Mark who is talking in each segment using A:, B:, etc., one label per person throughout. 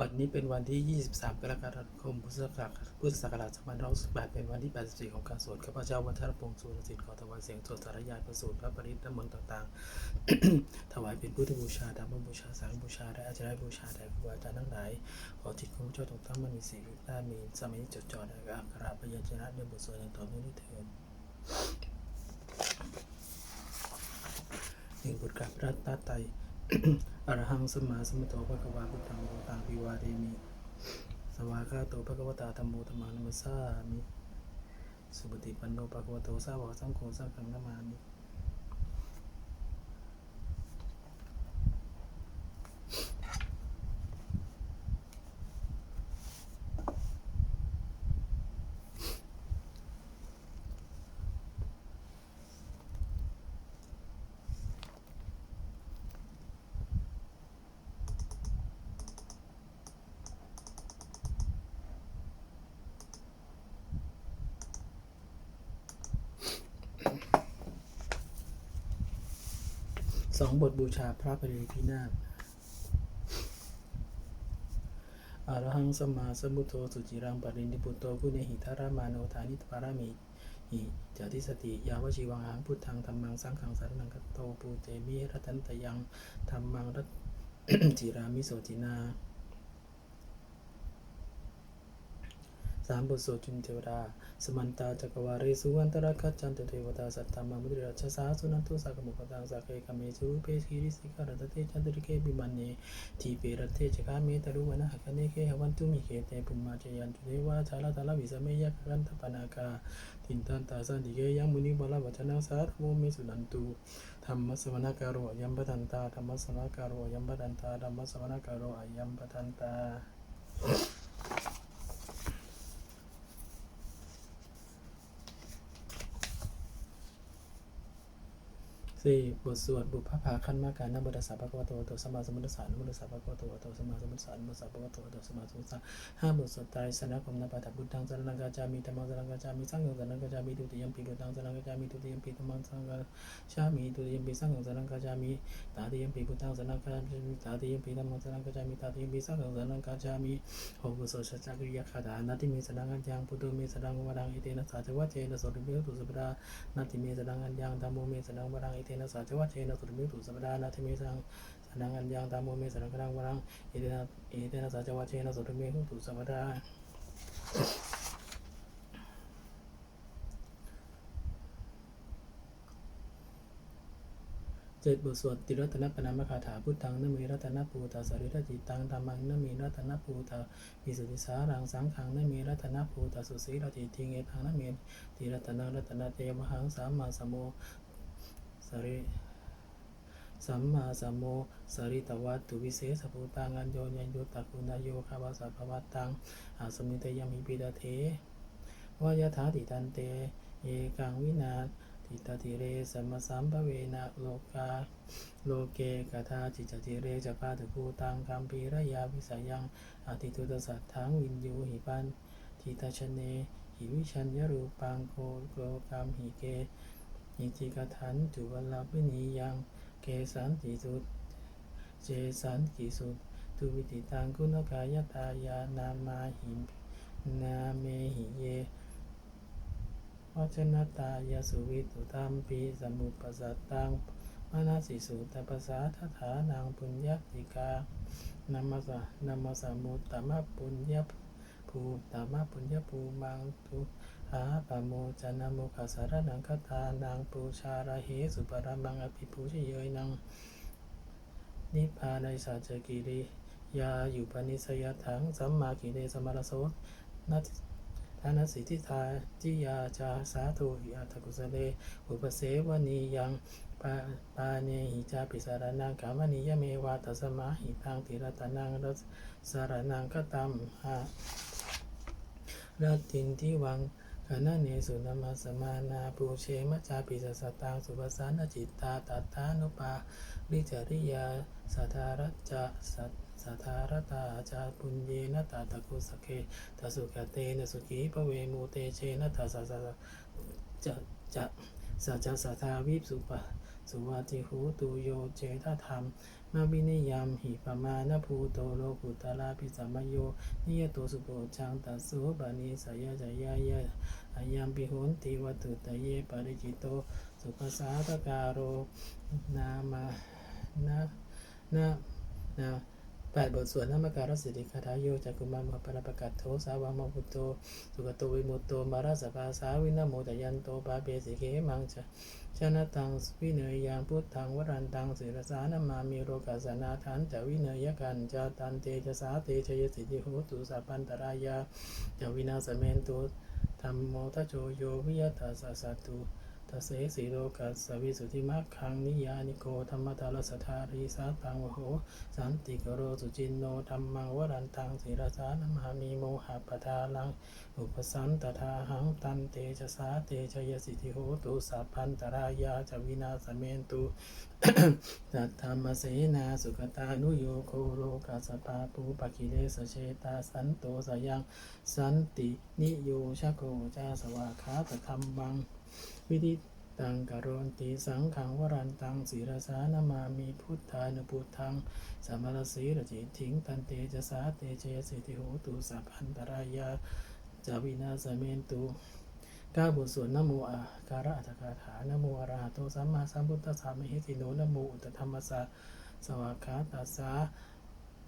A: บัดนี้เป็นวันที่ 23 กรกฎาคม พุทธศักราชพุทธศักราช2568เป็นวันที่ 84 ของการสวดข้าพเจ้าวัฒนพงศ์สุรศิลป์ขอถวายเสียงสวดสารยายประสูตรพระปริตรมนต์ต่างๆ ถวายเป็นพุทธบูชาธรรมบูชา สังฆบูชา และอาจารย์บูชาแด่ครูอาจารย์ทั้งหลาย ขอจิตของพระเจ้าทุกท่านมันมีสีวิตามีสมัยจดจ่อในอักขระพยัญชนะในบทสวดอย่างต่อเนื่องด้วยเถิดหนึ่งบทกราบระตาไตร อรหังสัมมาสัมพุทโธพระกวาพุทธังโมตังปิวาเทมิ สวากาโตภะคะวตาธัมโมธัมมังนัมสสามิ สุปฏิปันโนภะคะวะโตสาวกสังโฆสังฆังนามามิ บทบูชาพระปริพินาศอรหังสัมมาสัมพุทโธสุจิรังปรินิพุตโตผู้เนหิทารามาโนทานิปารามิหิจติสติ ยาวชีวังหังพุทธังธรรมังสังขังสารนังกัตโตปูเตมิรัตันตยังธรรมังรัตจิรามิโสตินา สามบทสวดจุนเทวดา สมันตาจักรวาเรสุวันตระคัจจันตเทวตาสัตตามามุติราชสาสุนันตุสักมุขตังสักเอกเมสุรูเปสีริสิการตเตจันตริเกบิมันเนทีเปรตเตจกาเมตรุวนะหกเนเคหวันตุมิเคเตปุมมาจยันตุเทวาชาลาตาลาวิสเมยกันตปนากาทินตันตาสันติเกยังมุนิบาลวัชนะสาธโมเมสุนันตุธรรมสวนาการโรยัมปทันตาธรรมสวนาการโรยัมปทันตาธรรมสวนาการโรยัมปทันตา สี่บทสวดบุพภาคันมาการนบดสาภะคะวโตโตสมาสมุทสสะนะโมตัสสะภะคะวโตโตสมาสมุทสสะนะโมตัสสะภะคะวโตโตสมาสมุทสสะห้าบทสวดไตรสนะคมนาปาฐพุทธังสรณังกัจามิธัมมังสรณังกัจามิสังฆังสรณังกัจามิทุติยมปีพุทธังสรณังกัจามิทุติยมปีธัมมังสรังกัจามิทุติยมปีสังฆังสรณังกัจามิตาติยมปีพุทธังสรณังกัจามิตาติยมปีธัมมังสรณังกัจามิตาติยมปีสังฆังสรณังกัจามิหกบทสวดสัจจกิริยคาถานาติเมสรณังอัญญังพุทโธเมสรณังวรังอิเตนะสาจวัเจนะโสติเมตุสัพพะนาติเมสรณังอัญญังธัมโมเมสรณังวรังอิเตนะสาจวัจเจนะโสติเมตุสัพพะนาติเมสรณังสนังอันยังตามโมเมสนังกรังวรังเอเดนะเอเดนะสัจวัชเชนะสุตมหุตุสัพพะดาเจ็ดบทสวดติรัตนปนามคาถาพุทธังนเมรัตนปูตาสริรจิตังธรรมังนเมรัตนปูตาวิสุทธิสารังสังขังนเมรัตนปูตาสุสีรจิติงเอทังนเมติรัตนังรัตนเตมหังสัมมาสมโม สริสัมมาสัมโมสริตวัตตุวิเศษภูตังอัญโยยัญโยตักุนาโยคาวาสัพวัตตังอาสมิตยมิปิดาเทวายถาติตันเต เยกังวินาทิตติเรสัมมาสัมภเวนะโลกาโลเกกทาจิจติเรจะปาตุภูตังกัมปีระยาวิสายังอาทิตุตสัตถังวินยูหิปันทิตาชเนหิวิชัญญรูปังโกโกกัมหิเก หิจิกทันจุวัลลภินียัง เกสันติสุตเจสันติสุตทุวิติตังคุณกายตายานามาหินาเมหิเยวัชนตายาสุวิตุตัมปีสมุปสัตตังมนาสิสุตปสาทฐานังปุญญติกานามาสะนามาสมุตตมะปุญญภูตมะปุญญภูมังทุ อาปะโมจนะโมกัสารนังคตานังปูชาระเหสุปรามังอภิปูชเยยนัง นิพพานัยสัจกิริยาอยู่ปนิสยถังสัมมากิเลสมารโสนัตทานัสสิทธิทาจิยาจาสาธุหิอัตถกุสเล อุปเสวนียังปาปาเนหิจาปิสารนังกามนิยเมวาตัสมาหิตังติรตนังรสสารนังกตัมหะรัตตินทิวัง ขณะเนสุนมาสมานาปูเชมจาปิสสตังสุปสานจิตตาตัตานุปาริจริยาสัทธารจะสัทสัทธารตาจาปุญเยนะตาตะกุสเคตสุขเตนะสุขีปเวมูเตเชนะตาสัสะจะจะสัจจะสัทธาวิปสุปะสุวัติหูตุโยเจตธรรม มาวินิยามหิปมาณภูโตโลกุตลาภิสัมโย นิยโตสุโปชังตัสสุปานิสยจายายะอายัมปิหุนติวัตุตเยปริจิโต สุภาษาตการโรนามานะนะนะ แปดบทสวดนามการสิทธิคาถาโยจักุมารมปรปกัตโทสาวามพุตโตสุกโตวิมุตโตมาราสภาสาวินโมตยันโตปาเปสิเกมังจะชนะตังวิเนยยังพุทธังวรันตังศิรสานามามีโรกัสนาทันจะวิเนยกันจะตันเตจะสาเตชยสิทธิโหตุสัพพันตรายาจะวินาสเมนตุธรรมโมทโจโยวิยตัสสสัต ตเสสีโลกัสสวิสุทธิมัคคังนิยานิโกธรรมทารสทารีสาตังวโห สันติกโรสุจินโนธรรมังวรันตังศิรสานมหามีโมหะปทาลัง อุปสันตทาหังตันเตชะสาเตชยสิทธิโหตุสัพพันตรายาจวินาสเมนตุตัตธรรมเสนาสุขตานุโยโคโลกัสปาปูปกิเลสเชตาสันโตสยังสันตินิโยชโกจาสวาคาตธรรมัง วิธิตังกโรนติสังขังวรันตังศีรสานามามีพุทธานุพุทธังสัมมรสีรจิทิงตันเตจสาเตเจสิติโหตุสัพพันตรายาจาวินาสเมนตุก้าบทสวดนโมอาการะอัตถกาถานโมอะระหะโตสัมมาสัมพุทธัสสะมิหิติโนนโมอุตธรรมสะสวากขาตัสสะ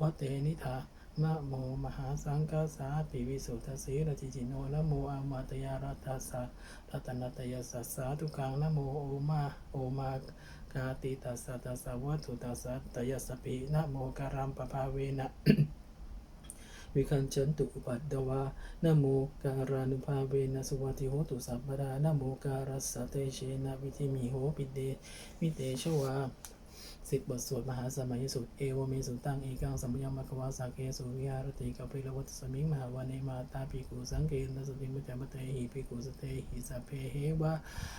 A: วะเตนิธา นะโมมหาสังฆสาปิวิสุทธสีรจิจิโนนะโมอามาตยารัตสะรัตนตยสัสสาทุกังนะโมโอมาโอมากาติตัสสะตัสสะวัตถุตัสสะตยสสปินะโมการัมปภาเวนะวิคันฉันตุอุปัตตวานะโมการานุภาเวนะสุวัติโหตุสัพพดานะโมการัสสะเตเชนะวิธิมิโหปิเดมิเตชวา สิบบทสวดมหาสมัยสุดเอวเมสุตังเอกังสัมยามะควาสาเกสุวิหารติกัปปิลวัตสมิงมหาวเนมาตาปิกุสังเกนสติมุจจมเตหิปิกุสเตหิสัพเพเหวะ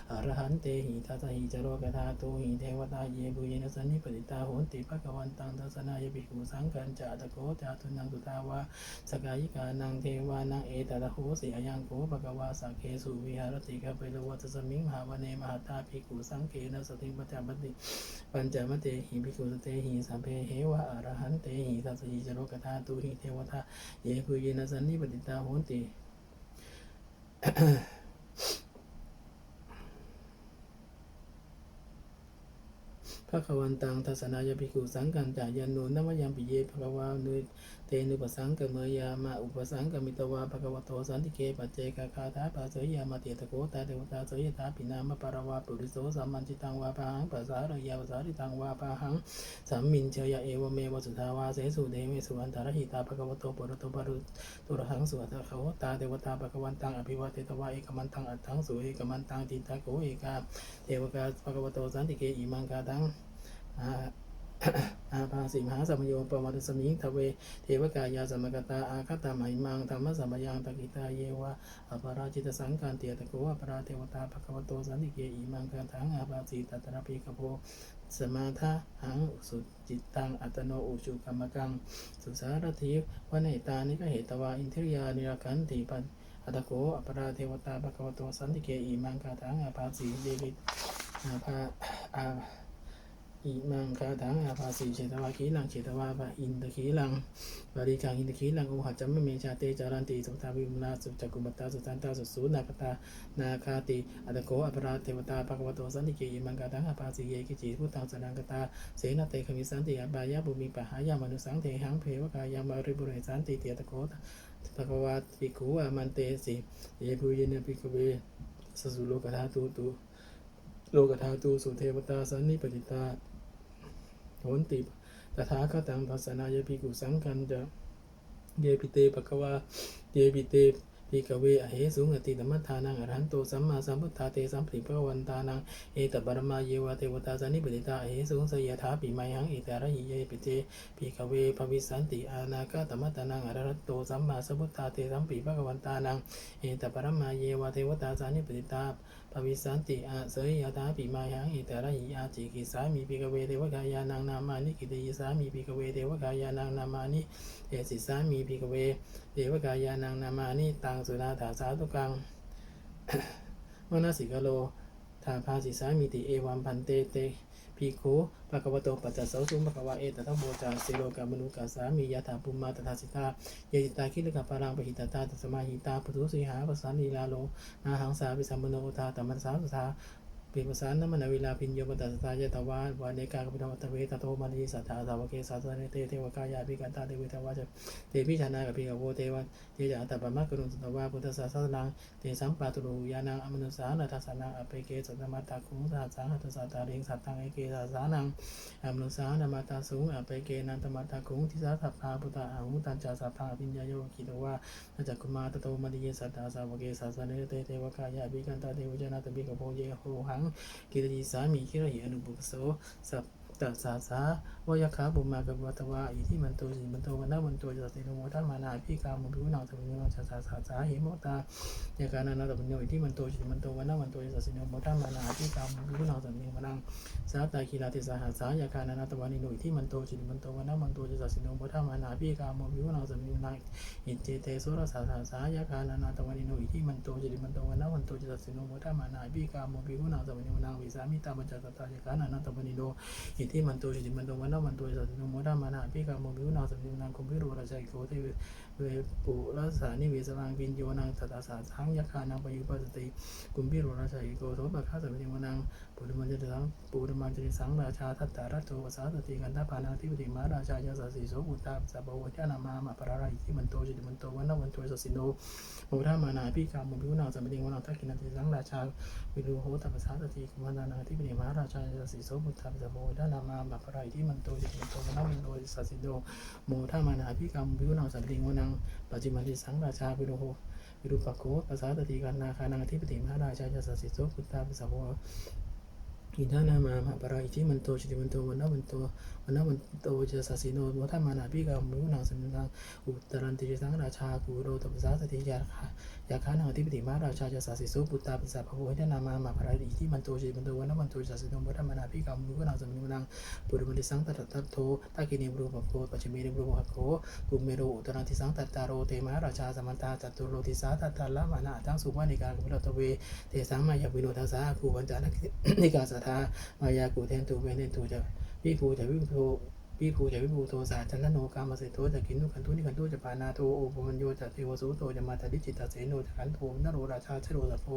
A: อรหันเตหิทัตหิจโรกธาโตหิเทวตาเยบุเยนสันนิปติตาโหนติภะกวันตังทัสนายปิกุสังกันจาตโกจาตุนังสุตาวาสกายิกานังเทวานังเอตตะโหสิอยังโกภะกวาสาเกสุวิหารติกัปปิลวัตสมิงมหาวเนมาตาปิกุสังเกนสติมุจจมติปัญจมเตหิภิกขุสเตหิสัมเพเหวะอรหันเตหิสัสสหิจโรกธาตุหิเทวทาเยคุเยนะสันนิปติตาโหนติพระขวันตังทัศนายภิกขุสังกันจายันโนนมยังปิเยภะวาเน ตนุปสังกเมยามาอุปสังกมิตวาภควโตสันติเกปัจเจกคาถาปัสสยามาเตตโกตาเทวตาสยตาปินามะปารวาปุริโสสัมมันติตังวาปะหังปัสสารยาวสาริตังวาปะหังสัมมินเชยเอวเมวสุทาวาเสสุเดเมสุอันตารหิตาภควโตปุรโตปรุตุรหังสุอัตโขตาเทวตาภควันตังอภิวาเทตวาเอกมันตังอัตถังสุเอกมันตังติตาโกเอกาเทวกาภควโตสันติเกอิมังกาตัง อาภาสิมหาสัมโยปวัตสมิงทเว เทวกายาสมกตาอาคตาไหมมังธรรมสัมยังตกิตาเยวะอปราจิตสังการเตียตะโกอปราเทวตาภควโตสันติเกอิมังกันทังอาภาสิตัตระปีกโพสมาทาหังสุจิตตังอัตโนอุชุกรรมกัง สุสารทิวเนตานิกเหตวาอินทริยานิรคันติปันอัตโกอปราเทวตาภควโตสันติเกอิมังกันทังอาภาสิเดวิตอาภาอา อิมังคาถังอาภาสีเฉตวาขีลังเฉตวาปะอินทขีลังบาริกังอินทขีลังโอหัจจมเมชาเตจารันติสุตาวิมุลาสุจักุมตตาสุตันตาสุสูนาคตานาคาติอัตโกอปราเทวตาภควโตสันติเกอิมังคาถังอาภาสีเยกิจิพุทธังสนังกตาเสนาเตขมิสันติอบายาบุมีปะหายามนุสังเทหังเพวกายามาริบุเรสันติเตียตโกภควาปิกูอามันเตสิเยปุเยนปิกเวสสุโลกธาตุตุโลกธาตุสุเทวตาสันนิปติตา โหนติตถาคตังทัสนายภิกุสังกันจะเยปิเตปะกวาเยปิเตภิกเวอเหสุงอติธรรมทานังอรหันโตสัมมาสัมพุทธาเตสัมปริภะวันตานังเอตบรมาเยวะเทวตาสันนิปติตาอเหสุงสยถาปิไมหังเอตระหิเยปิเตภิกเวภวิสันติอานาคาตมตานังอรหันโตสัมมาสัมพุทธาเตสัมปริภะวันตานังเอตบรมาเยวะเทวตาสันนิปติตา ปวิสันติอาเสยยตาปิมายังอิตระหิอาจิกิสามีปิกเวเทวกายานังนามานิกิติสามีปิกเวเทวกายานังนามานิเอสิสามีปิกเวเทวกายานังนามานิตังสุนาถาสาตุกังมนสิกโล ทาภาสิสามิติเอวัมพันเตเตภิกขุภะกวโตปัจจสสุปะกวะเอตตะโมจาสิโลกามนุกาสามียาถาปุมมาตถาสิตาเยจิตาคิลกะปารังปะหิตตาตสมาหิตาปุถุสีหาปสันลีลาโลนาหังสาปิสัมมโนทาตัมมัสสาสุทา ปิปสานนมนวิลาพิญโยปตัสตายตวานวานเนกากปิโนตเวตโตมณีสัทธาสาวเกสัสเนเตเทวกายาภิกันตาเทวิทวาจเตพิชานากับพิกโวเตวันเตจาตปะมะกรุณสตวาพุทธศาสนังเตสัมปาตุรูยานังอมนุสานาทัสนังอเปเกสัตมัตตาคุงสาสังหัตสัตตาเริงสัตตังเอเกสัสานังอมนุสานามาตาสุงอเปเกนันตมัตตาคุงทิสาสัพพาพุทธาหุตัญจาสัพพาปิญญาโยกิตวานาจักกุมาตโตมณีสัทธาสาวเกสัสเนเตเทวกายาภิกันตาเทวิจนาตบิกโพเยโหหังกิริสามี คิระหิอนุบุกโสสัพตสาสาวยคาบุมากับวัตวะอิทิมันโตสิมันโตวันนามันโตจะสิโนโมทัมมานาพิกามุพิวนาสมุนจัสสาสาสาหิมตายากานานาตบุญโยอิทิมันโตสิมันโตวันนามันโตจะสิโนโมทัมมานาพิกามุพิวนาสมุนมานังสาตาคีลาติสาหาสายากานานาตวานิโนอิทิมันโตสิมันโตวันนามันโตจะสิโนโมทัมมานาพิกามุพิวนาสมุนมานังอิเจเตโสรสาสาสายากานานาตวานิโนอิทิมันโตสิมันโตวันนามันโตจะสิโนโมทัมมานาพิกามุพิวนาสมุนมานังวิสามิตาปัจจตตายากานานาตวานิโนอิทิมันโตจิมันโตวันนมันโตสัตโนโมดามานาพิกาโมบิวนาสัมมินังคุมพิโรราชัยโกเทเวปุรัสานิเวสรังปิญโยนังตถาสาสังยักขานังปยุปัสติคุมพิโรราชัยโกโสปะฆาสัมมิวนังปุริมันจะสังปุริมันจะสังราชาทัตตารัตโตภาษาสติกันตาปานาธิปติมาราชายาสัสสิโสบุตตาสัพพวจานามามาปราราอิทิมันโตจิมันโตวันนวันโตสสสิโนโมดามานาพิกาโมบิวนาสัมมิวนังทักกินันติสังราชาวิรูโหตภาษาสติกุมารนาธิปติมาราชายาสัสสิโสบุตตาสัพพวจานามามาปราราอิทิมันโตจิมันโตวันนวันโต สัสิโดโมทามานาพิกรรมบิวนาสันติงวนังปัจจิมันติสังราชาวิโรโหวิรุปโคภาษาตติกันนาคานังทิปติมหาราชายาสัสสิโสพุทธาปิสาวะ อิทานามามาปราอิทิมันโตจิติมันโตวันนาวันโตวันนาวันโตจะสัสสิโนโมทามานาพิกามิวนังสัมนังอุตรันติสังราชากุโรตภาษาตติยาคายาคานังทิปติมาราชายาสัสสิโสพุทธาปิสาวะอินทานามามาปราอิทิมันโตจิติมันโตวันนาวันโตสัสสิโนโมทามานาพิกามิวนังสัมนังปุริมันติสังตัตตัตโตตากินิบรูปโกปัจจิเมนิบรูปโกกุมเมโรอุตรันติสังตัตตาโรเตมาราชาสมันตาจัตุโรติสาตัตตาละมานะทั้งสุวรรณิกากุลตเวเตสังมายาวิโนทัสสาคูวันจานักนิกาสัทามายากูเทนตูเวเนตูจะวิภูจะวิภูวิภูจะวิภูโทสาจันทโนกามเสโตจะกินุขันตุนิขันตุจะปานาโทโอปมัญโยจะเทวสุโตจะมาตดิจิตตเสโนจะขันโทนโรราชาชโรสโพ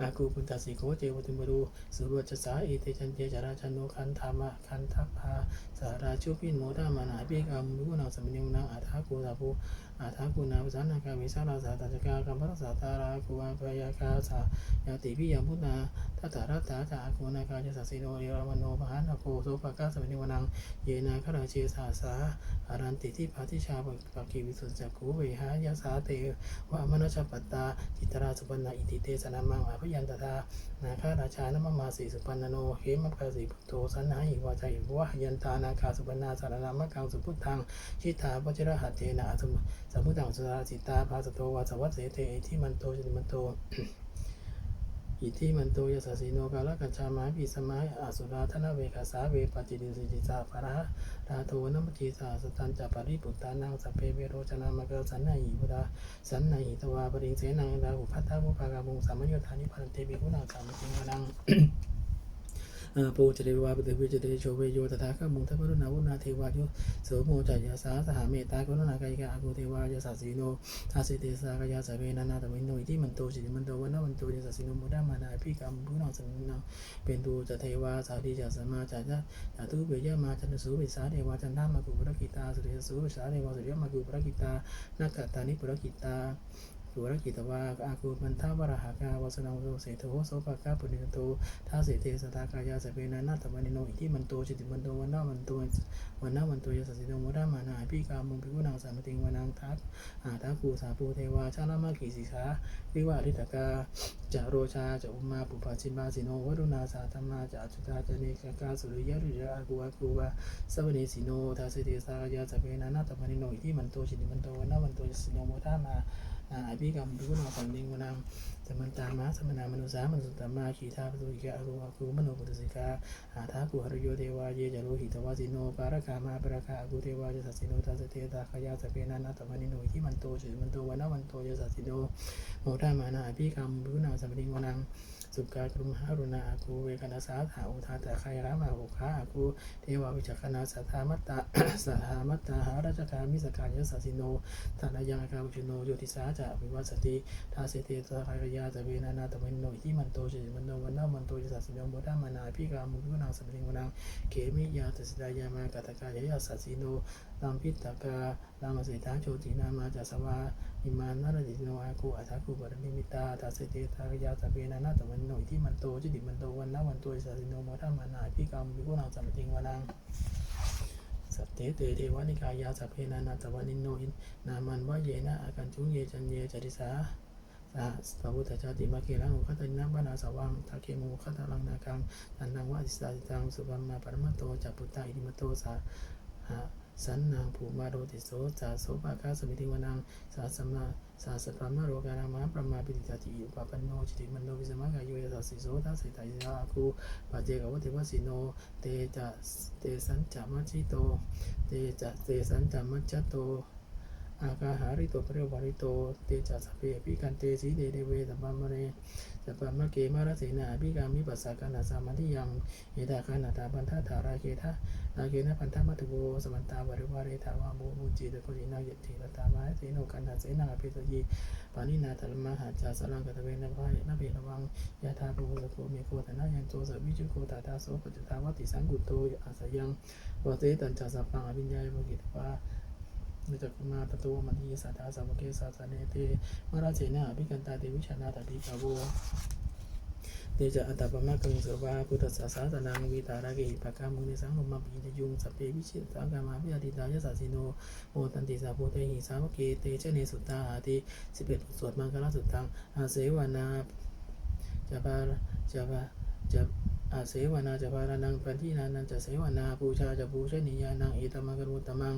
A: อากูปุตตสีโกเจวติมรูสุรวจสาเอเตจันเจจาราชันโนคันธามาคันทัพพาสาราชุปินโมดามานาเบกามุกุนาสมินิวนาอาทากูสาภูอาทากูนาภาษานากามิสาราสาตาจกากัมพรสาตารากูอาปยากาสายาติพิยามุนาทัตตารัตตาจากูนากาจสัสสิโนเยรมโนปหานโกโสภกาสมินิวนังเยนาคราเชสาสาอารันติทิพาทิชาปกิวิสุจักกูเวหายาสาเตวะมนชปัตตาจิตราสุปันนาอิติเตสนามังอาพยันตตานาคาราชานมมาสีสุปันนโนเหมกาสีพุทโธสันนาหิวาใจวะยันตานาคาสุปันนาสารนามกังสุพุทธังชิตาปจิรหัตเตนะสมุ สัมพุทธังสุราจิตาภาสโตวาสวัสเสเตอิทิมันโตจิมันโตอิทิมันโตยสสสิโนกาลกัญชามาปิสมาอสุราธนเวคาสาเวปจิติสิจิสาภระราโทนมจีสาสตันจะปริปุตตานังสพเพเวโรจนามะเกสันนาหิบุดาสันนาหิตวาปริงเสนังดาหุพัทธาภุภากามุงสามโยธานิพันเตปิกุณาสามจิงวนัง ปูจเดวาปฏิวิจเดโชเวโยตถาคมุงทัพรุณาวุนาเทวายุโสโมจายาสาสหเมตตากรุณากายกาอากูเทวายาสัสสิโนทัสสิเตสากายาสเวนานาตมิโนอิทิมันโตจิมันโตวันนวันโตยาสสสิโนโมดามานาพิกรรมพุนังสัมนังเป็นตูจะเทวาสาธิจะสมาจาจะจาตุเบยมาจันสุวิสาเทวาจันทามากุปรกิตาสุริยสุวิสาเทวาสุริยมากุปรกิตานักกตานิปรกิตา สุรกิตวาอากูมันทาวรหากาวสนังโสเสโทโสภากาปุริโตท้าเสเทสตากายาสเปนานาตมันิโนอิทิมันโตจิติมันโตวันนามันโตวันนามันโตยสสิโนโมดามานาพิกามุงพิกุนังสามติงวานังทักอาทากูสาปูเทวาชานามากิสิสาวิวาริตกาจะโรชาจะอุมาปุปาชิมาสิโนวรุณาสาธรรมาจะจุตาจเนกกาสุริยะรุยอากูอากูวาสวเนสิโนท้าเสเทสากายาสเปนานาตมันิโนอิทิมันโตจิติมันโตวันนามันโตยสสิโนโมดามา อาภิกรรมพิกุณาสันนิงวนังสมันตามาสมนามนุสามนุสตมาขีธาปตุอิกะอรูอคูมโนปุตสิกาอาทากุหรโยเทวาเยจโรหิตวาสิโนปารกามาปรคาอากุเทวาจะสัสสิโนทัสเตตาขยาสเปนานาตมานิโนที่มันโตจิมันโตวันวันโตยสัสสิโนโมทามานาอภิกรรมพิกุณาสัมนิงวนัง สุกากรุมหารุณาอาคูเวคณาสาถาอุทาตะไครามาหุคาอาคูเทวาวิจักขณาสัทธามัตตาสัทธามัตตาหาราชกามิสกายสัสิโนทานายังอาคาวุชโนโยติสาจะวิวัสติทาเสเตสหายยาจะเวนานาตะเวนโนอิทิมันโตเจิมันโนวันนามันโตจิสัสิโนโมดามานาพิกามุกุนังสัมปิงวนังเขมิยาตสิดายามากัตกายยาสัสิโนตัมพิตกาลามสิทาโชตินามาจัสวาอิมานนารดิโนอาคูอาทาคูบรมิมิตาตาเสเตตายาตะเปนานาตะวันโนอิทิมันโตจิติมันโตวันนาวันโตสัสสิโนโมทัมมานาพิกามวิกุณังสัมปติงวนังสัตเตเตเทวานิกายาสัพเพนานาตะวันิโนอินนามันวะเยนะอากันจุงเยจันเยจติสาสาสพุทธชาติมาเกลังอุคตันนับานาสวังทาเคมุคตาลังนาคังตันนังวะอิสตาติตังสุปัมมาปรมัตโตจัปปุตตาอิติมโตสาหา สันนางภูมาโรติโสจาโสภากาสมิติวนังสาสมาสาสปรมมาโรการามาประมาปิติจติอุปปันโนจิติมันโนวิสมะกายุยสัสสิโสทัสสิตายาคูปัจเจกวัติวสิโนเตจะเตสันจามัจจิโตเตจะเตสันจามัจจโต อากาหาริโตปริวาริโต เตจัสเพปิกันเตสีเดเดเวสัมปัมะเรสัปปมะเกมารเสนาปิกามิปัสสะกานาสามาธิยังเอตาคานาตาปันทาธาราเกทะนาเกนะปันทามัตถุโวสมันตาวริวาเรทาวาโมมุจิตะโกจินาเยติรตามาเสโนกันนาเสนาเปตยีปานินาตลมหาจาสลังกตเวนะพายนะเบระวังยะทาโกโกเมโกตนะยังโตสวิจุโกตาตาโสปจตาวติสังกุตโตอาสยังวเตตัญจาสัพพังอภิญญาภกิตวา นิจักขุมาตตัวมันทีสัทธาสามเกสาสเนเตมาราเจนะอภิกันตาเตวิชนาตติกาโวเตจะอัตตปมะกังสวาพุทธสสาสนังวิตาราเกหิปะกามุนิสังลมมาปีนยุงสัพเพวิชิตสังกามาพิอาติตายสัสิโนโอตันติสาโพเตหิสาวเกเตเจเนสุตตาอาติสิบเอ็ดสวดมังคลสุตตังอาเสวนาจะปาจะปาจะอาเสวนาจะปารานังปันทินานันจะเสวนาปูชาจะปูชนียานังเอตมังกรุตมัง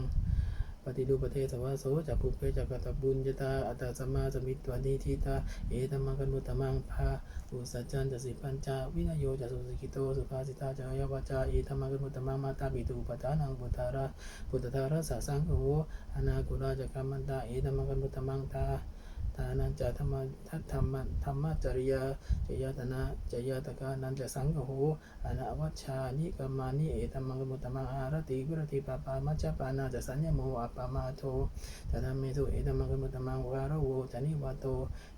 A: ฏิรูปประเทศสวาโสจักภูเพจักกตบุญยตาอัตตสมาสมิตวานิทิตาเอตมังกันมุตมังพาอุสัจจันจะสิปัญจาวินโยจะสุสิกิโตสุภาสิตาจะยวาจาเอตมังกันมุตมังมาตาปิตูปทานังปุตตาระปุตตาระสาสังโฆอนาคุราจะกัมมันตาเอตมังกันมุตมังตา ทานันจะธรรมทัตธรรมธรรมจริยาจยตนะจยตกานันจะสังโฆอนาวัชชานิกรรมานิเอตมมังกมุตตมังอารติกุรติปปามัจจปานาจะสัญญโมอัปปามาโทจะทำเมตุเอตมมังกมุตตมังวารโวจะนิวาโต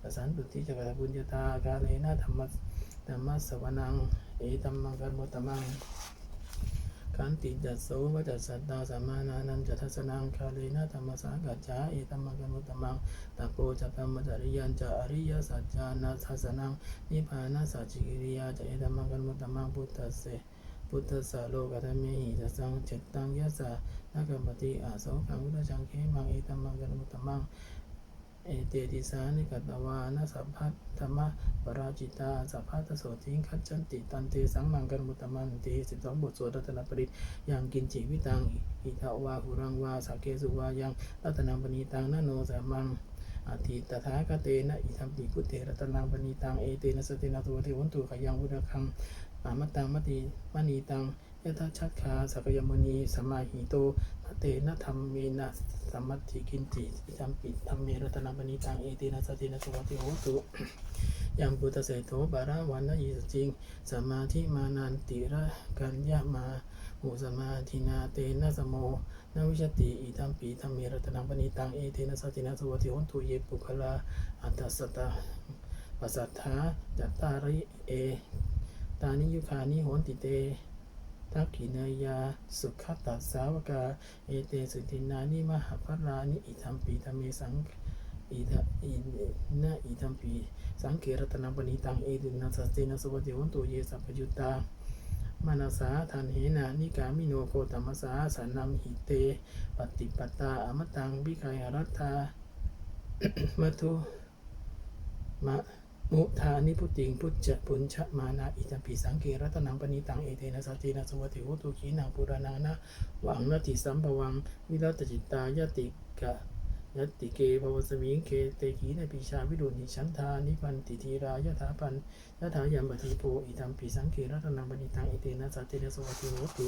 A: จะสันตุติจักรบุญญตากาเลนะธรรมะธรรมะสวนังเอตมมังกมุตตมัง ขันติจัตโสวัจสัตตาสัมมานานันจะทัสนังคาเลนะธรรมสากัจจาเอตัมมังกมุตมังตะโปจะพมจริยันจะอริยสัจจานาทัสนังนิพพานาสัจจิกิริยาจะเอตัมมังกมุตมังพุทธัสเสพุทธสาโลกธรรมหิจะสังเจตังยะสะนักกรรมติอาโสกังพุทธจังเขมังเอตัมมังกันมุตตมัง เอเตติสานิกัตวานะสัพพัทธรรมะปราจิตาสัพพัทธโสทิงคัจจันติตันเตสังมังกันมุตตมังเตสิบสองบทสวดรัตนปริตยังกินจิวิตังอิทาวาหุรังวาสักเกสุวายังรัตนังปณีตังนโนสามังอาทิตถาคเตนะอิทัมปิกุเตรัตนังปณีตังเอเตนะสตินาตัวเทวันตุขยังวุฒคังปามตังมติมณีตังยะทาชักคาสักยมณีสมาหิโต เตนะธรรมเมนะสัมมัติกินจิอิทัมปิธรรมเมรัตนังปณีตังเอเตนะสตินะสวัติโหตุยัมพุทธเสโทบาราวันนะยิสจริงสมาธิมานันติระกัญญามาหูสมาธินาเตนะสโมนวิชติอิทัมปีธรรมเมรัตนังปณีตังเอเตนะสตินะสวัติโหตุเยปุคลาอัตตสตาปัสสัทธาจัตตาริเอตานิยุคานิโหนติเต ทักขิเนยา สุขตัสสาวกา เอเตสุตินานิมหาภรานิอิทัมปีธรรมเมสังอิทะอินะอิทัมปี สังเกรตนังปณิตัง เอตุนัสสตินสวัสดิวันตุเยสัพยุตตามานาสาทันเหนานิกามิโนโคตมัสสาสันนัมหิเต ปฏิปตาอมตังวิกายรัตถามทุมะ มุทานิพุติงพุจจะปุญชะมานาอิตัมปิสังเกรัตนังปณิตังเอเตนะสัจเจนะสวัติโหตุขีนังปุรานานะวังนติสัมภวัง วิรัตจิตตายติกะยติเกภวสมิงเคเตกีในปิชาวิรุณิฉันทานิพันติทีรายถาปันยถายัมปติโพอิตัมปิสังเกรัตนังปณิตังเอเตนะสัจเจนะสวัติโหตุ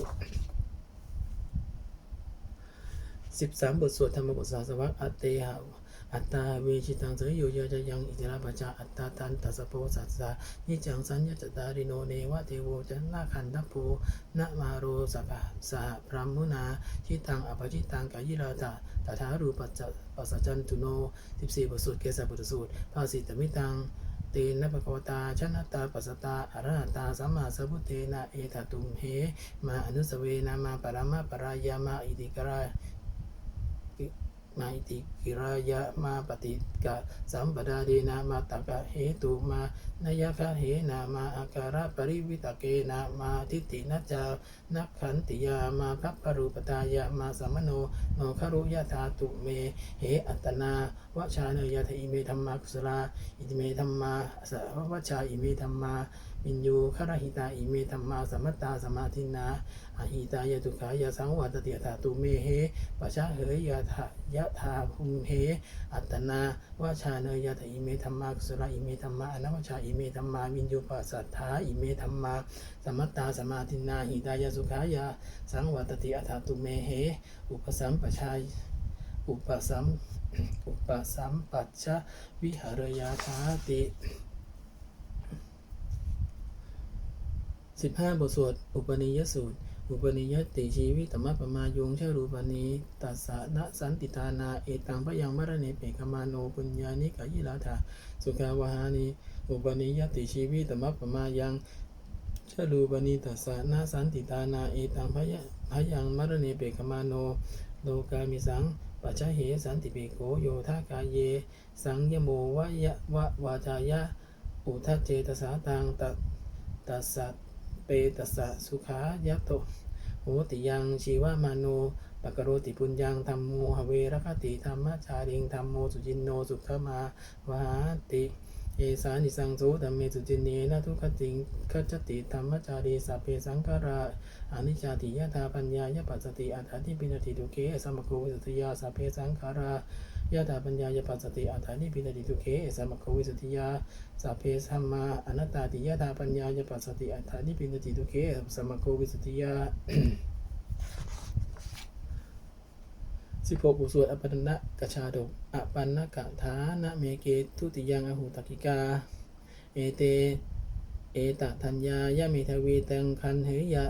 A: สิบสามบทสวดธรรมบทสาสวะอัตเตหะ อัตตาเวชิตังเสยโยยะจะยังอิจราปจาอัตตาตันตัสโพสัสสะนิจังสัญญจตาริโนเนวะเทโวจันนาคันทัพโพนะมาโรสัพพะสหพรหมุนาชิตังอภจิตังกายิราตาตถารูปัจจปัสสจันตุโน14บสี่บทสวดเกสบุตรสูตรภาสิตมิตังเตนะภะคะวตาชนะตาปัสตาอรหัตาสัมมาสัพพุเทนะเอตตุมเหมาอนุสเวนะมาปรมาปรายามาอิติกรา มาติกิรายะมาปฏิกะสัมปดาเดนะมาตกะเหตุมานายคะเหนะมาอาการะปริวิตเกนะมาทิฏฐินัจานักขันติยามาพัพปรุปตายะมาสัมโนโนคารุยะธาตุเม เหอัตตนาวชาเนยะทอิเมธรรมากุสลาอิเมธัมมาสวัชชาอิเมธัมมา มินยูคารหิตาอิเมธัมมาสมัตตาสมาธินาอาหิตายตุขายะสังวัตติยถาตุเมเหปัจฉะเหยยะทะยะธาภุมเห อัตตนาวชาเนยะทะอิเมธัมมากุสลาอิเมธัมมาอนวัชาอิเมธัมมามินยูปัสสัทธาอิเมธัมมาสมัตตาสมาธินาหิตายสุขายะสังวัตติยถาตุเมเห อุปสัมปชัยอุปสัมอุปสัมปัชชะวิหารยาธาติ สิบห้าบทสวด อุปนิยสูตร อุปนิยติชีวิตมะปมายุงชารูปนีตัสสะนะสันติตานา เอตังพยังมรเนเปกมาโนปุญญานิกายิลาธาสุขาวหานิอุปนิยติชีวิตมะปมายังชารูปนีตัสสะนะสันติตานา เอตังพยพยังมรเนเปกมาโนโลกามิสังปัจจเหสันติปิโกโยทากายเย สังยโมวะยะวะวาจายะ อุทัเจตสาตังตัตัสสะ ตัสสะสุขายะโตโหติยังชีวมาโนปะกโรติปุญญังธรรมโมหเวรคติธรรมจาริงธรรมโมสุจินโนสุขมาวาติ เอสานิสังโสธรรมเมสุจินเนนะทุกขติงคัจติธรรมจารีสัพเพสังขาราอนิจจติยะธาปัญญายะปัสสติอัฏฐานิปินติทุเกสัมมโกวิสุทธิยาสัพเพสังขารายะธาปัญญายะปัสสติอัฏฐานิปินติทุเกสัมมโกวิสุทธิยาสัพเพสัมมาอนัตตาติยะธาปัญญายะปัสสติอัฏฐานิปินติทุเกสัมมโกวิสุทธิยา สิบหกบุสวดอปันนะกชาดกอปันนะกะฐานะเมเกทุติยังอหุตกิกา เอเต เอตทัญญายะเมทวีตังคันเหยะ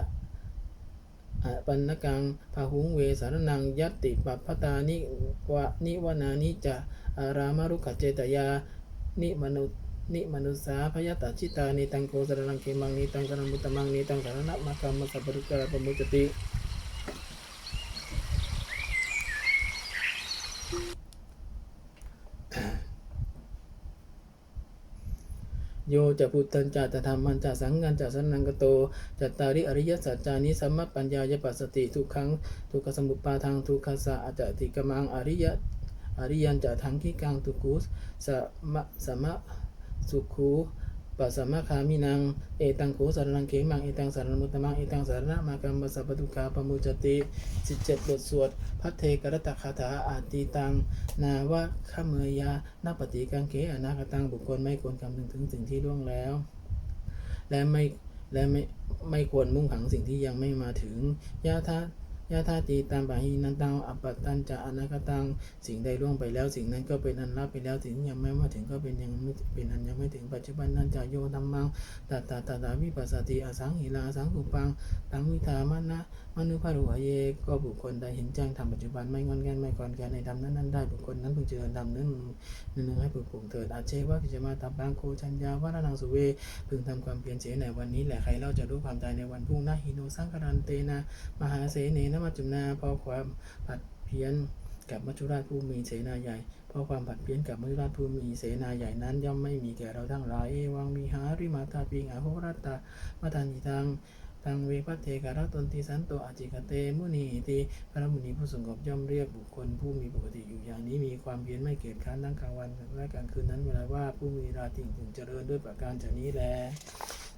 A: อปันนกังพาหุงเวสารนังยัตติปัปพตานิวะนิวนานิจะอารามารุขเจตยา นิมนุนิมนุสาพยตาชิตานิตังโกสรนังเกมังนิตังสรมุตตมังนิตังสารณะมะกรรมสัพพะรุกระปมุจติ โยจะพุทธันจะตธรรมันจะสังงันจะสันนังกโตจัตตาริอริยสัจจานิสัมมปัญญายปัสสติทุกขังทุกขสมุปปาทางทุกขสะอจติกมังอริยอริยันจะทังขีกังทุกุสสมะสมะสุขู ปัสสมะคามินัง เอตังโขสารนังเขมัง เอตังสารมุตตมัง เอตังสารณะมากรรมสัพพุกขาปมุจติสิบเจ็ดบทสวด พัทเทกรตคาถาอาติตัง นาวะขเมยยานาปฏิกังเขอนาคตังบุคคลไม่ควรคำนึงถึงสิ่งที่ล่วงแล้ว และไม่และไม่ไม่ควรมุ่งหังสิ่งที่ยังไม่มาถึงยาทา ยาทาตีตามบาหีนันตังอัปปตันจะอนาคตังสิ่งใดล่วงไปแล้ว สิ่งนั้นก็เป็นอันลับไปแล้วสิ่งยังไม่มาถึงก็เป็นยังไม่เป็นอันยังไม่ถึงปัจจุบันนั้นจะโยธรรมังตัตตาตาวิปัสสติอสังหิลาสังขุปังตังวิธามานะมนุภารุหะเยก็บุคคลใดเห็นแจ้งทำปัจจุบันไม่งอนแงนไม่ก่อนแก่ในดำนั้นนั้นได้บุคคลนั้นเพิ่งเจริญดำนั้นหนึ่งให้ฝึกปลูกเถิดอาเชวะกิจมาตับางโคชัญญาวานังสุเวพึงทำความเพียรเสียในวันนี้แหละใครเราจะรู้ความตายในวันพรุ่งนะหิโนสังคารันเตนะมหาเสเนนะมัจจุนาพราะความผัดเพี้ยนกับมัจจุราชผู้มีเสนาใหญ่เพราะความผัดเพี้ยนกับมัจจุราชผู้มีเสนาใหญ่นั้น ย่อมไม่มีแก่เราทั้งหลายเอวังมีหาริมาตาปิงอโหรัตตามาทานิตัง ตังเวปัตเทการะตนติสันโตอาจิกเตมุนีติพระมุนีผู้สงบย่อมเรียกบุคคล ผู้มีปกติอยู่อย่างนี้มีความเพียรไม่เกียจคร้านทั้งกลางวันและกลางคืนนั้นเวลาว่าผู้มีราติงถึงเจริญด้วยประการจากนี้แล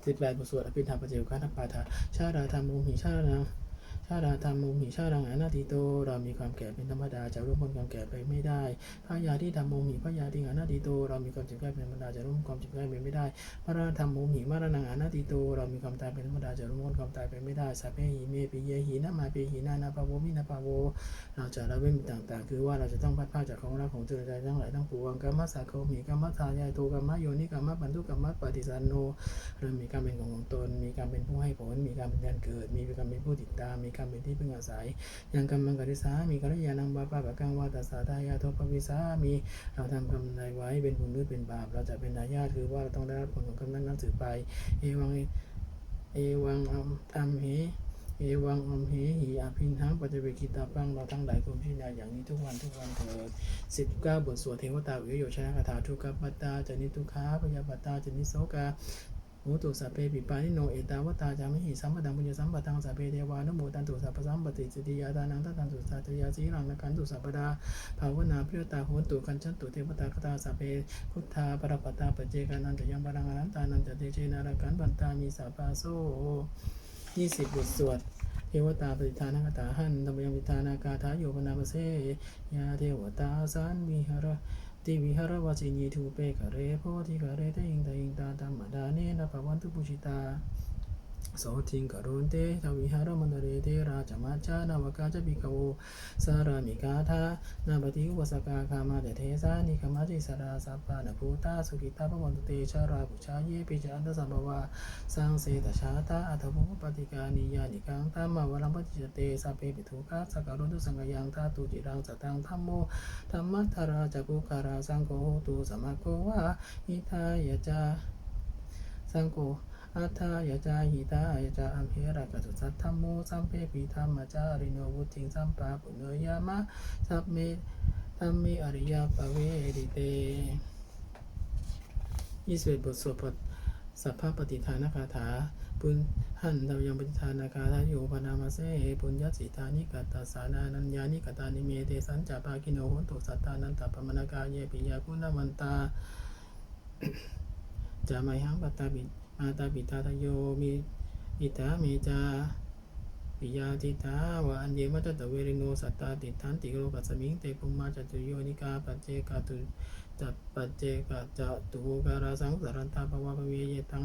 A: สิบแปดบทสวดอภิธรรมปเจวคาทัปปาทาชาดาธรรมโมหิชาดา ชาดาธรรมมุมหิชาดังอนาติโต เรามีความแก่เป็นธรรมดาจะร่วมพ้นความแก่ไปไม่ได้พระยาที่ธรรมมุมหิพระยาที่อนาติโต เรามีความเจ็บไข้เป็นธรรมดาจะร่วมความเจ็บไข้ไปไม่ได้มรณะธรรมมุมหิมรณะอนาติโต เรามีความตายเป็นธรรมดาจะร่วมพ้นความตายไปไม่ได้สัพเพหิเมปิเยหินะมาปิหินานาปะโวมินาปะโว เราจะละเว้นต่างๆ คือว่าเราจะต้องพัดพราจากของรักของจุลใจทั้งหลายทั้งปวงกรรมสาโคมีกรรมทายายโตกรรมโยนิกรรมปันทุกรรมปฏิสันโนเริ่มมีการเป็นของของตน มีการเป็นผู้ให้ผล มีการเป็นการเกิด มีการเป็นผู้ติดตามมีการมเป็นที่พึ่งอาศัย ยังกรรมังกริสามีกัลยาณังบาปะปะกังวาตาสาทายาโทปวิสามีเราทำกรรมใดไว้เป็นบุญหรือเป็นบาป เราจะเป็นนายาคือว่าเราต้องได้รับผลของกรรมนั้นนั้นสืบไปเอวังเอวังอัมอัมเหเอวังอมเหหิอภินทังปัจเจเวกิตาปังเราทั้งหลายควรพิจารณาอย่างนี้ทุกวันทุกวันเถิดสิบเก้าบทสวดเทวตาวิโยชนะคาถาทุกขปัตตาจนิทุกขาพยาปัตตาจนิโสกา หูตุสัพเพปิปานิโนเอตาวตาจามิหิสัมปตังปุญญสัมปตังสัพเพเทวานุโมตันตุสัพพสัมปติสิทธิยาตานังทัตตันตุสัตยาสีรังนกันตุสัพพดาภาวนาพิยตาโหตุคันชันตุเทวตาคตาสัพเพพุทธาปรปตาปเจกานันจะยังบารังอนันตานันจะเตเชนารักันปันตามีสัพพาโซยี่สิบบทสวดเทวตาปฏิทานคตาหันธรรมยังปิทานากาทาโยปนาปเสยาเทวตาสันวิหาร ติวิหารวสินีทูเปกะเรโพธิกะเรตอิงตะอิงตาตัมมดาเนนะภวันตุปุชิตา โสทิงกรุณเตทวิหารมณเรเทราจมาจานาวกาจปิกโวสารามิกาธานาปฏิอุปสกาคามาเตเทสานิคมาจิสราสัพพานภูตาสุกิตาปวันตเตชาราปุชาเยปิจันตสัมภวาสังเสตชาตาอัตภุปฏิกานิยานิกังตัมาวรัมปฏิจเตสัพเพปิทุกาสการุณตุสังกยังทาตุจิรังสตังธัมโมธรรมัทธราจักุการาสังโฆตุสมะโกวะอิทายจาสังโฆ อัฏฐายะจาหิตายะจาอัมเหระกะตุสัทธัมโมสัมเพปิธรรมจาริโนวุติงสัมปาปุเนยามะสัพเมธัมเมอริยปเวริเตยี่สิบเอ็ดบทสวดบทสัพพปฏิทานคาถาปุญหันเรายังปฏิทานคาถาโยปนามาเสปุญญสิทานิกัตตาสานานัญญานิกตานิเมเตสัญจาปากิโนโหตุสัตตานันตปมนากาเยปิยาคุณวันตาจามัยหังปัตตาบิ มาตาปิตาทโยมิอิตาเมจาปิยาติตาวะอันเยมัตตะเวริโนสัตตาติทันติโลกัสมิงเตปุมมาจตุโยนิกาปัจเจกาตุจัปัจเจกาจตุโกราสังสารันตาภวะภเวเยตัง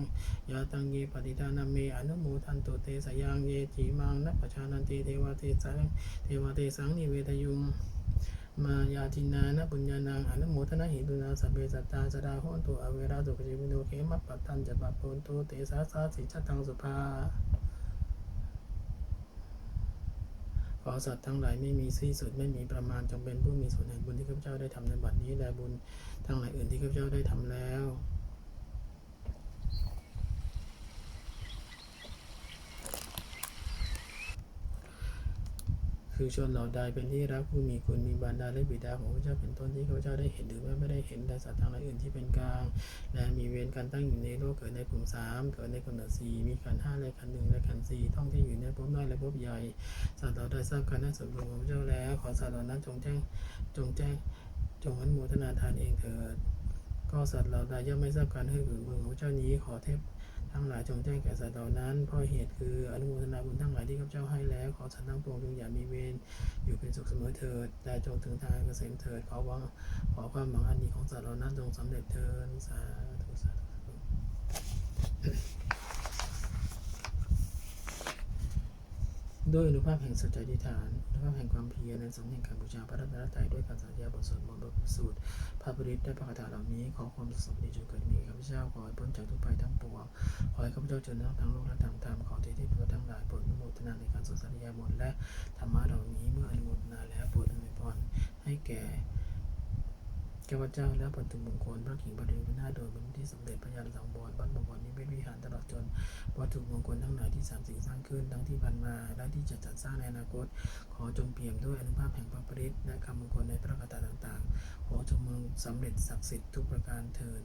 A: ยาตังเยปฏิทานาเมอนุโมทันตุเตสยังเยจิมังนัปปชานันติเทวเทสังเทวเทสังนิเวทยุง มายาตินานะปุญญานังอนุโมทนาหิตุนาสัพเพสัตตาสดาโหนตุอเวราสุกจิวิโนเขมัปปัตตันจะปัปโปนตุเตสาสาสิจตังสุภาขอสัตว์ทั้งหลายไม่มีที่สุดไม่มีประมาณจงเป็นผู้มีส่วนแห่งบุญที่ข้าพเจ้าได้ทำในบัดนี้และบุญทั้งหลายอื่นที่ข้าพเจ้าได้ทำแล้ว คือชนเหล่าใดเป็นที่รักผู้มีคุณมีบรรดาและบิดาของพระเจ้าเป็นต้นที่ข้าพเจ้าได้เห็นหรือว่าไม่ได้เห็นและสัตว์ทั้งหลายอื่นที่เป็นกลาง และมีเวรการตั้งอยู่ในโลกเกิดในกลุ่มสามเกิดในกำเนิดสี่มีขันห้าและขันหนึ่งและขันสี่ท่องที่อยู่ในภพน้อยและภพใหญ่ สัตว์เราได้ทราบการนั้นส่วนรวมของพระเจ้าแล้ว ขอสัตว์เหล่านั้นจงแจ้งจงแจ้งจงอนุโมทนาทานเองเถิด ก็สัตว์เหล่าใดย่อมไม่ทราบการให้หรือมือของพระเจ้านี้ขอเทพ ทั้งหลายจงแจ้งแก่สัตว์เหล่านั้นเพราะเหตุคืออนุโมทนาบุญทั้งหลายที่ข้าพเจ้าให้แล้ว ขอสัตว์ทั้งปวงจงอย่ามีเวรอยู่เป็นสุขเสมอเถิดแต่จงถึงทางเกษมเถิดขอวังขอความหวังอันดีของสัตว์เหล่านั้นจงสำเร็จเถิดสาธุสาธุสาธุ ด้วยอนุภาพแห่งสัจจะอธิษฐานอนุภาพแห่งความเพียรในสงฆ์แห่งการบูชาพระรัตนตรัยด้วยการสัญญาบทสวดมนต์บทสูตรพระปริตได้ประกาศเหล่านี้ ขอความสุขสมดีจงเกิดมีข้าพเจ้าขอให้พ้นจากทุกภัยทั้งปวง ขอให้ข้าพเจ้าเจริญทั้งทางโลกและทางธรรมขอที่ที่ตัวทั้งหลายโปรดอนุโมทนาในการสวดสัญญาบทและธรรมะเหล่านี้เมื่ออนุโมทนาแล้วโปรดอวยพรให้แก่ แก่พเจ้าและปัจจุมงคลพระกิ่งประเดียวนาโดยมุนที่สมเด็จพระยานสังวรวัดบวรนิเวศวิหารตลอดจนวัตถุมงคลทั้งหลายที่สามสิ่งสร้างขึ้นทั้งที่ผ่านมาและที่จะจัดสร้างในอนาคต ขอจงเปี่ยมด้วยอนุภาพแห่งพระปริศและคำมงคลในพระคาถาต่างๆ ขอจงมึงสำเร็จศักดิ์สิทธิ์ทุกประการเทิน